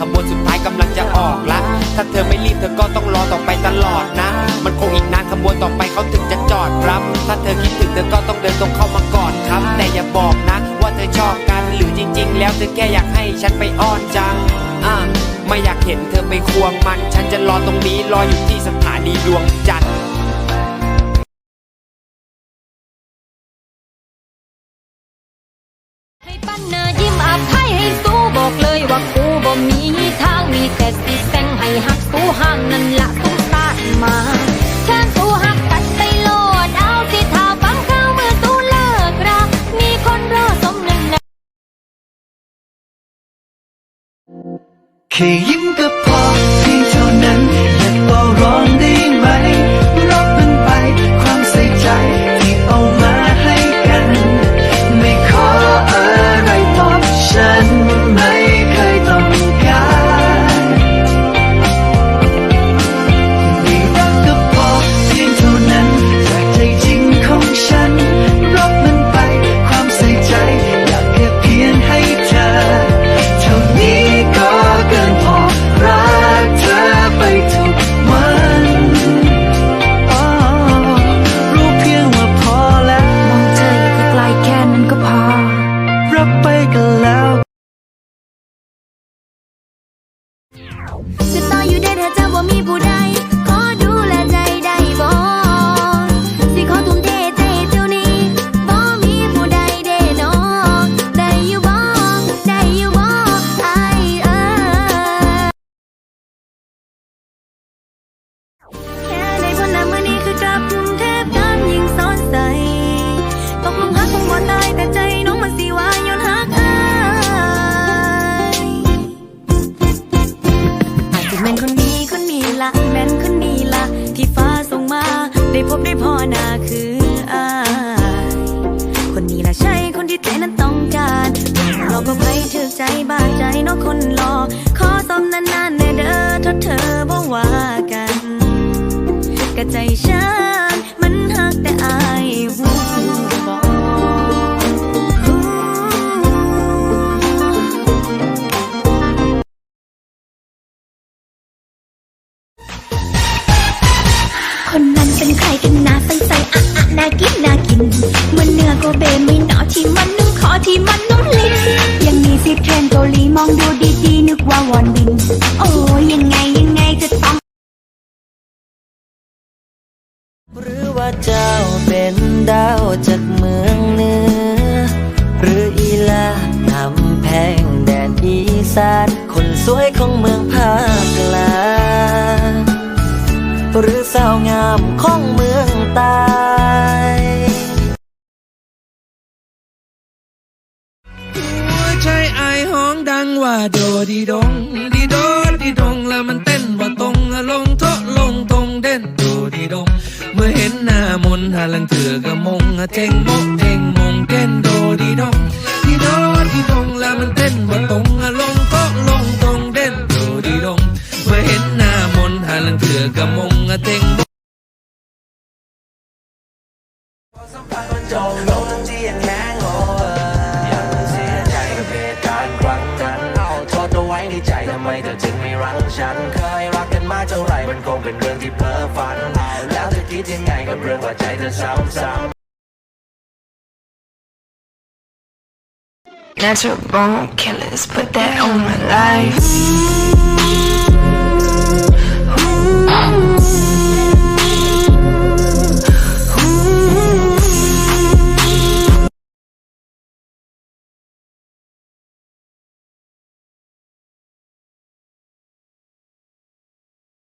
ขบวนสุดท้ายกำลังจะออกละ ถ้าเธอไม่รีบเธอก็ต้องรอต่อไปตลอดนะ มันคงอีกนานขบวนต่อไปเขาถึงจะจอดครับ ถ้าเธอคิดถึงเธอก็ต้องเดินตรงเข้ามากอดครับ แต่อย่าบอกนะ ว่าเธอชอบกันหรือจริง ๆ แล้วเธอแค่อยากให้ฉันไปอ้อนจังอะไม่อยากเห็นเธอไปควงมัน ฉันจะรอตรงนี้รออยู่ที่สถานีดวงจันทร์ให้ปั้นหน้ายิ้มอาภัยให้สู้บอกเลยว่า แต่สิแซงให้หักสู้ห่างนั่นละสู้ตาดมาเชิญสู้หักกันไปโลดเอาสิถ้าฟังข้าวมือสู้เลิกรามีคนรอสมน้ำหน้าแค่ยิ้มก็พอเพียงเท่านั้น รับ หน้าคืออายคนนี้ละใช่คนที่ใจนั้นต้องการลองก็ไปถึกใจบาดใจเน้องคนรอ ขอสมนานๆแน่เด้อทดเธอบ่ว่ากันกะใจฉันมันหักแต่อายหูบอกคนนั้นเป็นใครกันนะ น่ากินน่ากินเหมันเนื้อโกเบไม่หนอที่มันนุ่มคอที่มันนุ่มลิ้นยังมีสิเทรนเกาหลีมองดูดีๆนึกว่าวอนบิน โอ้ยยังไงยังไงจะต้องหรือว่าเจ้าเป็นดาวจากเมืองเหนือ หรืออีลาทำแพงแดนอีสานคนสวยของเมืองภาคกลาง หรือสาวงามของเมืองใต้หัวใจไอห้องดังว่าโดดีดงดีโดดีดงแล้วมันเต้นว่าตรงลงโทะลงตรงเด่นโดดีดง เมื่อเห็นหน้ามนต์หาลังเถือกะมงเจงโมกเจงมงเต้นโดดีดงดีโดดีดงแล้วมันเต้นว่าตรงลง ใจกับเหตุการณ์ครั้งนั้นเอาโทษเอาไว้ในใจทำไมเธอจึงไม่รักฉัน เคยรักกันมาเท่าไหร่มันคงเป็นเรื่องที่เพ้อฝัน แล้วเธอคิดยังไงกับเรื่องว่าใจเธอซ้ำๆ Natural born killers, put that on my life.